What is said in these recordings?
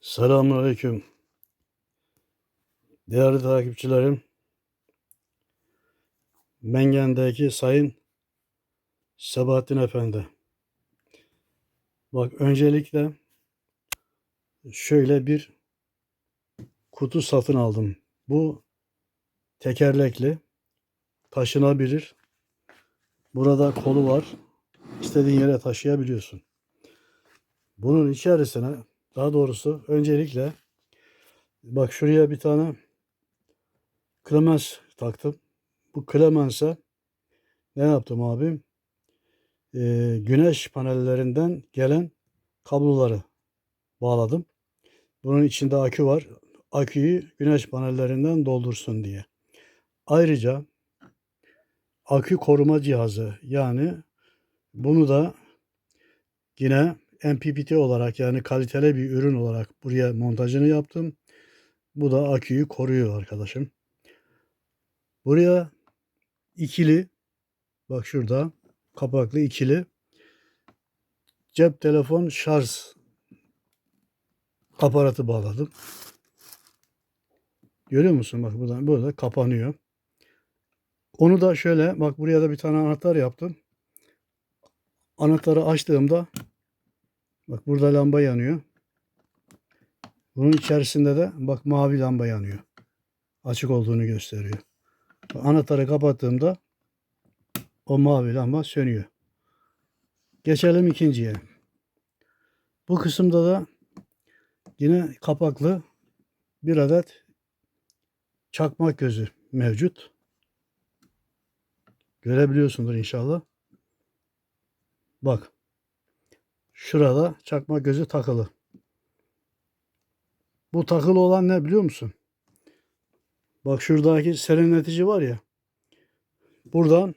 Selamünaleyküm. Değerli takipçilerim, Mengen'deki Sayın Sebahattin Efendi. Bak öncelikle şöyle bir kutu satın aldım. Bu tekerlekli, taşınabilir. Burada kolu var. İstediğin yere taşıyabiliyorsun. Bunun içerisine daha doğrusu öncelikle bak şuraya bir tane Clemens taktım. Bu Clemens'e ne yaptım abim? Ee, güneş panellerinden gelen kabloları bağladım. Bunun içinde akü var. Aküyü güneş panellerinden doldursun diye. Ayrıca akü koruma cihazı yani bunu da yine MPPT olarak yani kaliteli bir ürün olarak buraya montajını yaptım. Bu da aküyü koruyor arkadaşım. Buraya ikili bak şurada kapaklı ikili cep telefon şarj aparatı bağladım. Görüyor musun? Bak buradan böyle kapanıyor. Onu da şöyle bak buraya da bir tane anahtar yaptım. Anahtarı açtığımda Bak burada lamba yanıyor. Bunun içerisinde de bak mavi lamba yanıyor. Açık olduğunu gösteriyor. Anahtarı kapattığımda o mavi lamba sönüyor. Geçelim ikinciye. Bu kısımda da yine kapaklı bir adet çakmak gözü mevcut. Görebiliyorsundur inşallah. Bak. Şurada çakma gözü takılı. Bu takılı olan ne biliyor musun? Bak şuradaki serinletici var ya. Buradan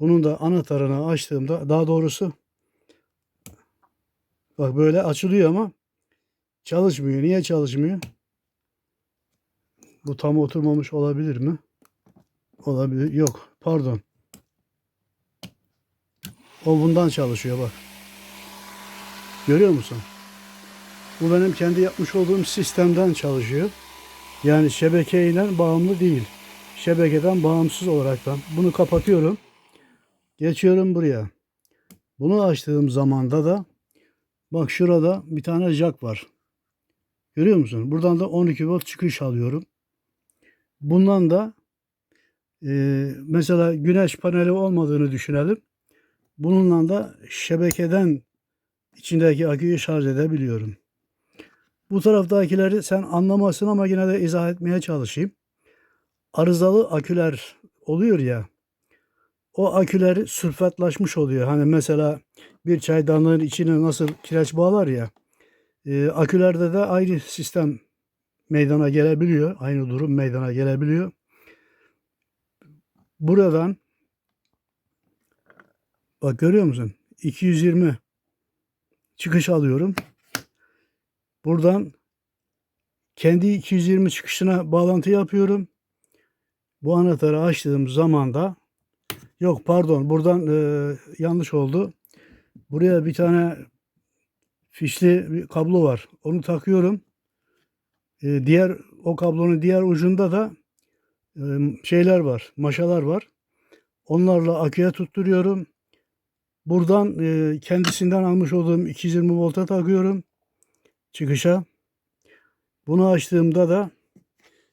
bunun da anahtarını açtığımda daha doğrusu bak böyle açılıyor ama çalışmıyor. Niye çalışmıyor? Bu tam oturmamış olabilir mi? Olabilir. Yok. Pardon. O bundan çalışıyor bak. Görüyor musun? Bu benim kendi yapmış olduğum sistemden çalışıyor. Yani şebekeyle bağımlı değil. Şebekeden bağımsız olaraktan. Bunu kapatıyorum. Geçiyorum buraya. Bunu açtığım zamanda da bak şurada bir tane jack var. Görüyor musun? Buradan da 12 volt çıkış alıyorum. Bundan da e, mesela güneş paneli olmadığını düşünelim. Bununla da şebekeden içindeki aküyü şarj edebiliyorum. Bu taraftakileri sen anlamasın ama yine de izah etmeye çalışayım. Arızalı aküler oluyor ya. O aküler sülfatlaşmış oluyor. Hani mesela bir çaydanlığın içine nasıl kireç bağlar ya. E, akülerde de aynı sistem meydana gelebiliyor. Aynı durum meydana gelebiliyor. Buradan bak görüyor musun? 220 çıkış alıyorum. Buradan kendi 220 çıkışına bağlantı yapıyorum. Bu anahtarı açtığım zaman da yok pardon buradan e, yanlış oldu. Buraya bir tane fişli bir kablo var. Onu takıyorum. E, diğer o kablonun diğer ucunda da e, şeyler var, maşalar var. Onlarla aküye tutturuyorum. Buradan e, kendisinden almış olduğum 220 volta takıyorum çıkışa. Bunu açtığımda da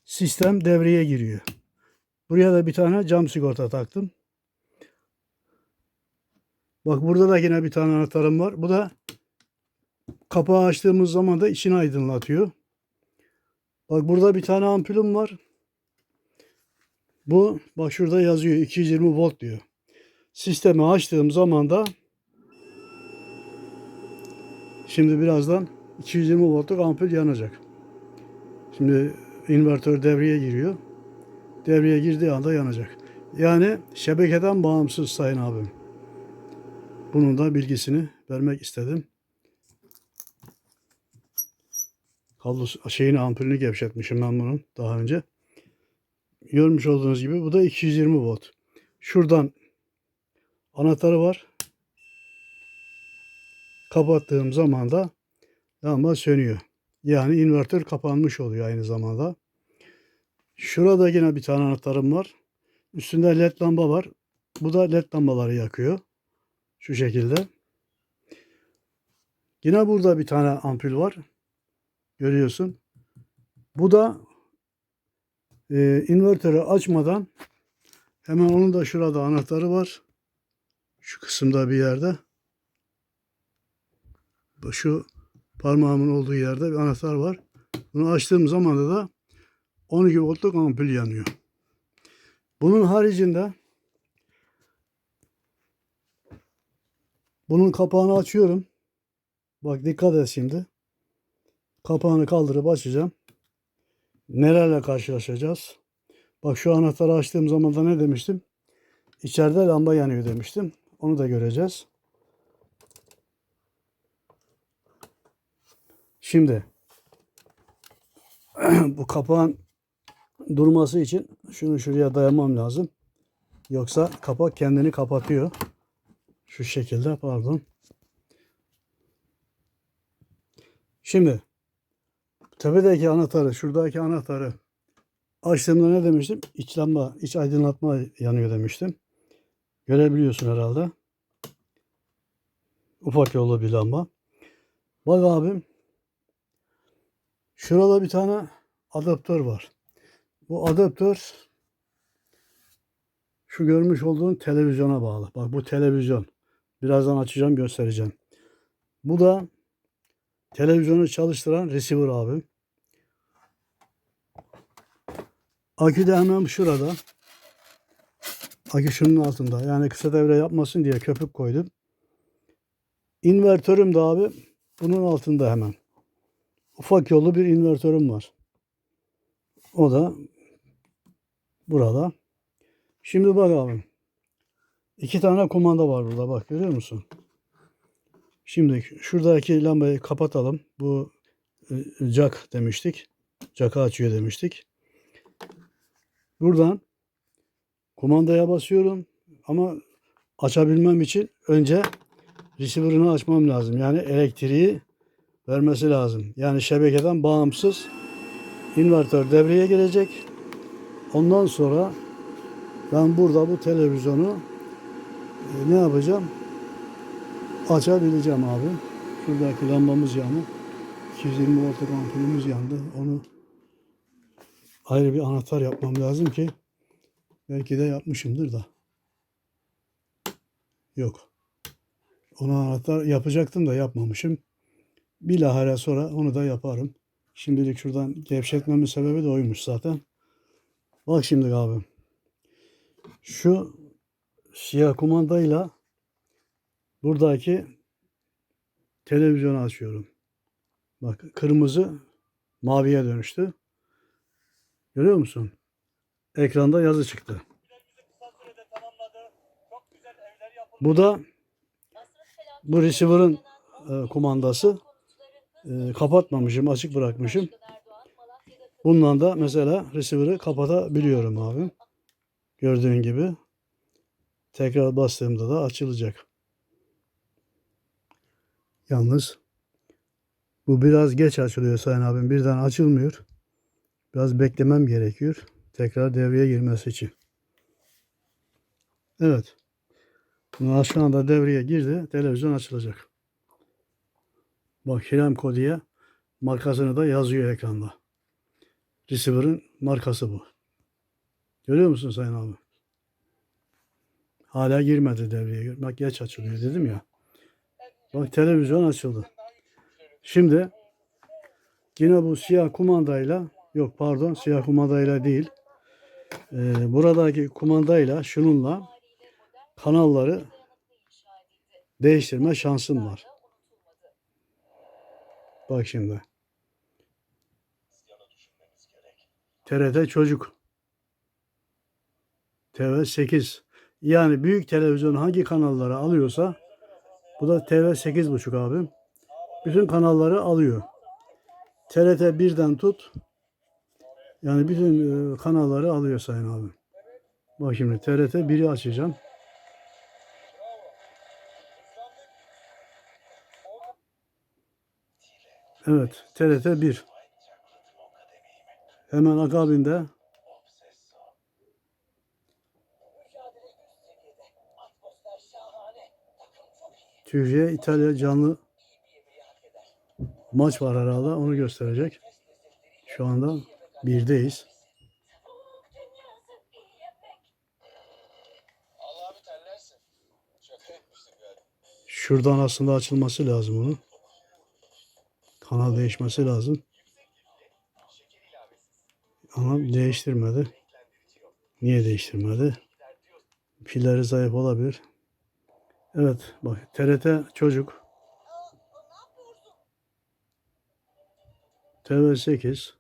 sistem devreye giriyor. Buraya da bir tane cam sigorta taktım. Bak burada da yine bir tane anahtarım var. Bu da kapağı açtığımız zaman da içini aydınlatıyor. Bak burada bir tane ampulüm var. Bu bak şurada yazıyor 220 volt diyor. Sistemi açtığım zaman da şimdi birazdan 220 voltluk ampul yanacak. Şimdi invertör devreye giriyor. Devreye girdiği anda yanacak. Yani şebekeden bağımsız sayın abim. Bunun da bilgisini vermek istedim. Kablosu şeyini ampulünü gevşetmişim ben bunun daha önce. Görmüş olduğunuz gibi bu da 220 volt. Şuradan anahtarı var. Kapattığım zaman da lamba sönüyor. Yani invertör kapanmış oluyor aynı zamanda. Şurada yine bir tane anahtarım var. Üstünde led lamba var. Bu da led lambaları yakıyor. Şu şekilde. Yine burada bir tane ampul var. Görüyorsun. Bu da e, invertörü açmadan hemen onun da şurada anahtarı var. Şu kısımda bir yerde. Şu parmağımın olduğu yerde bir anahtar var. Bunu açtığım zaman da 12 voltluk ampul yanıyor. Bunun haricinde bunun kapağını açıyorum. Bak dikkat et şimdi. Kapağını kaldırıp açacağım. Nelerle karşılaşacağız? Bak şu anahtarı açtığım zaman da ne demiştim? İçeride lamba yanıyor demiştim. Onu da göreceğiz. Şimdi bu kapağın durması için şunu şuraya dayamam lazım. Yoksa kapak kendini kapatıyor. Şu şekilde pardon. Şimdi tepedeki anahtarı, şuradaki anahtarı açtığımda ne demiştim? İç lamba, iç aydınlatma yanıyor demiştim. Görebiliyorsun herhalde. Ufak yollu bir lamba. Bak abim. Şurada bir tane adaptör var. Bu adaptör şu görmüş olduğun televizyona bağlı. Bak bu televizyon. Birazdan açacağım göstereceğim. Bu da televizyonu çalıştıran receiver abim. Akü de hemen şurada. Akü şunun altında. Yani kısa devre yapmasın diye köpük koydum. İnvertörüm de abi bunun altında hemen. Ufak yollu bir invertörüm var. O da burada. Şimdi bak abi. İki tane kumanda var burada bak görüyor musun? Şimdi şuradaki lambayı kapatalım. Bu e, jack demiştik. Jack'ı açıyor demiştik. Buradan kumandaya basıyorum ama açabilmem için önce receiver'ını açmam lazım. Yani elektriği vermesi lazım. Yani şebekeden bağımsız invertör devreye girecek. Ondan sonra ben burada bu televizyonu e, ne yapacağım? Açabileceğim abi. Şuradaki lambamız yanı. 220 voltluk ampulümüz yandı. Onu ayrı bir anahtar yapmam lazım ki belki de yapmışımdır da. Yok. Onu anahtar yapacaktım da yapmamışım. Bilahare sonra onu da yaparım. Şimdilik şuradan gevşetmemin sebebi de oymuş zaten. Bak şimdi abi. Şu siyah kumandayla buradaki televizyonu açıyorum. Bak kırmızı maviye dönüştü. Görüyor musun? Ekranda yazı çıktı. Bu da bu receiver'ın e, kumandası. E, kapatmamışım, açık bırakmışım. Bundan da mesela receiver'ı kapatabiliyorum abi. Gördüğün gibi. Tekrar bastığımda da açılacak. Yalnız bu biraz geç açılıyor Sayın abim. Birden açılmıyor. Biraz beklemem gerekiyor. Tekrar devreye girmesi için. Evet. Bunlar şu anda devreye girdi. Televizyon açılacak. Bak Hiramco diye markasını da yazıyor ekranda. Receiver'ın markası bu. Görüyor musun Sayın abi? Hala girmedi devreye. Bak geç açılıyor dedim ya. Bak televizyon açıldı. Şimdi yine bu siyah kumandayla yok pardon siyah kumandayla değil. Ee, buradaki kumandayla şununla kanalları değiştirme şansım var. Bak şimdi. TRT Çocuk. TV 8. Yani büyük televizyon hangi kanalları alıyorsa bu da TV 8.5 abim. Bütün kanalları alıyor. TRT 1'den tut. Yani bütün e, kanalları alıyor sayın abim. Bak şimdi TRT 1'i açacağım. Evet, TRT 1. Hemen akabinde Türkiye İtalya canlı maç var herhalde. Onu gösterecek. Şu anda birdeyiz. Şuradan aslında açılması lazım onun. Kanal değişmesi lazım. Ama değiştirmedi. Niye değiştirmedi? Pilleri zayıf olabilir. Evet bak TRT çocuk. TV8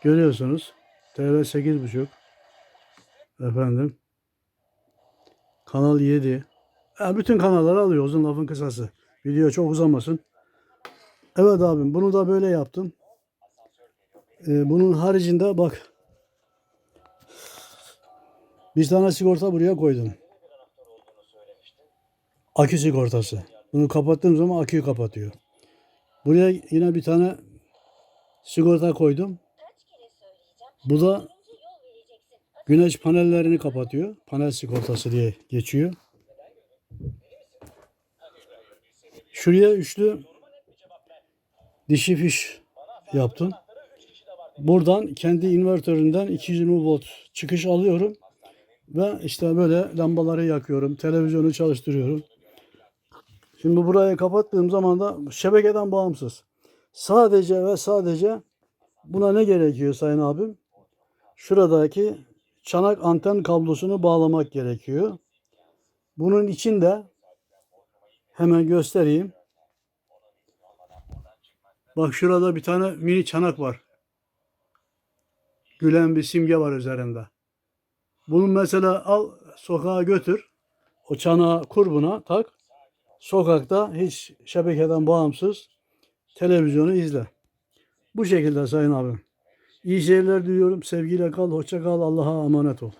Görüyorsunuz. TV 8.5 Efendim. Kanal 7 Ha, bütün kanalları alıyor uzun lafın kısası. Video çok uzamasın. Evet abim bunu da böyle yaptım. Ee, bunun haricinde bak. Bir tane sigorta buraya koydum. Akü sigortası. Bunu kapattığım zaman aküyü kapatıyor. Buraya yine bir tane sigorta koydum. Bu da güneş panellerini kapatıyor. Panel sigortası diye geçiyor. Şuraya üçlü dişi fiş yaptım. Buradan kendi invertöründen 220 volt çıkış alıyorum. Ve işte böyle lambaları yakıyorum. Televizyonu çalıştırıyorum. Şimdi burayı kapattığım zaman da şebekeden bağımsız. Sadece ve sadece buna ne gerekiyor sayın abim? Şuradaki çanak anten kablosunu bağlamak gerekiyor. Bunun için de hemen göstereyim. Bak şurada bir tane mini çanak var. Gülen bir simge var üzerinde. Bunu mesela al sokağa götür. O çanağı kur buna tak. Sokakta hiç şebekeden bağımsız televizyonu izle. Bu şekilde sayın abim. İyi seyirler diliyorum. Sevgiyle kal, hoşça kal. Allah'a emanet ol.